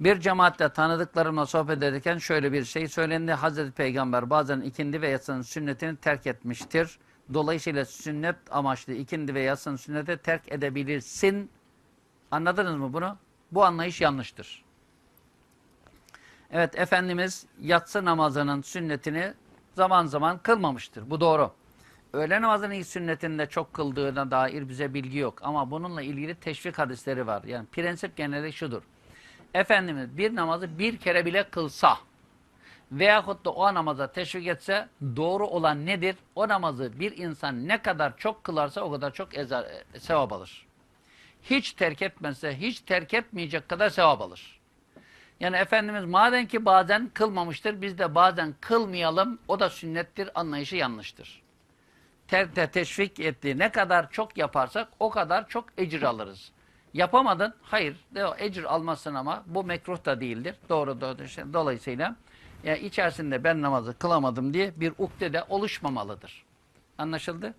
Bir cemaatle tanıdıklarımla sohbet ederken şöyle bir şey söylendi. Hazreti Peygamber bazen ikindi ve yatsının sünnetini terk etmiştir. Dolayısıyla sünnet amaçlı ikindi ve yatsının sünneti terk edebilirsin. Anladınız mı bunu? Bu anlayış yanlıştır. Evet Efendimiz yatsı namazının sünnetini zaman zaman kılmamıştır. Bu doğru. Öğle namazının ilk sünnetinde çok kıldığına dair bize bilgi yok. Ama bununla ilgili teşvik hadisleri var. Yani prensip geneli şudur. Efendimiz bir namazı bir kere bile kılsa veyahut da o namaza teşvik etse doğru olan nedir? O namazı bir insan ne kadar çok kılarsa o kadar çok eza, e, sevap alır. Hiç terk etmezse hiç terk etmeyecek kadar sevap alır. Yani Efendimiz madem ki bazen kılmamıştır biz de bazen kılmayalım o da sünnettir anlayışı yanlıştır. Te- teşvik ettiği ne kadar çok yaparsak o kadar çok ecir alırız. Yapamadın hayır ecir almasın ama bu mekruh da değildir. Doğru, doğru işte, dolayısıyla yani içerisinde ben namazı kılamadım diye bir ukde de oluşmamalıdır. Anlaşıldı?